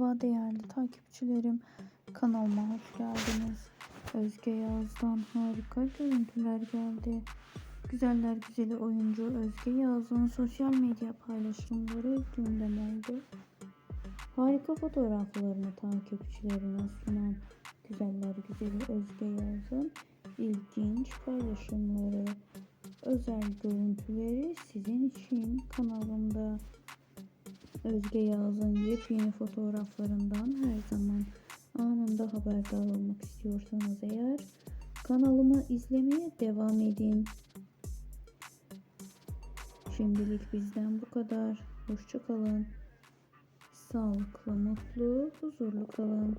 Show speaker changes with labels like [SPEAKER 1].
[SPEAKER 1] Merhaba değerli takipçilerim. Kanalıma hoş geldiniz. Özge Yağız'dan harika görüntüler geldi. Güzeller güzeli oyuncu Özge Yağız'ın sosyal medya paylaşımları gündem oldu. Harika fotoğraflarını takipçilerine sunan Güzeller Güzeli Özge Yağız'ın ilginç paylaşımları, özel görüntüleri sizin için kanalımda. Özge Yağız'ın yepyeni fotoğraflarından her zaman anında haberdar olmak istiyorsanız eğer kanalımı izlemeye devam edin. Şimdilik bizden bu kadar. Hoşçakalın. Sağlıklı, mutlu, huzurlu kalın.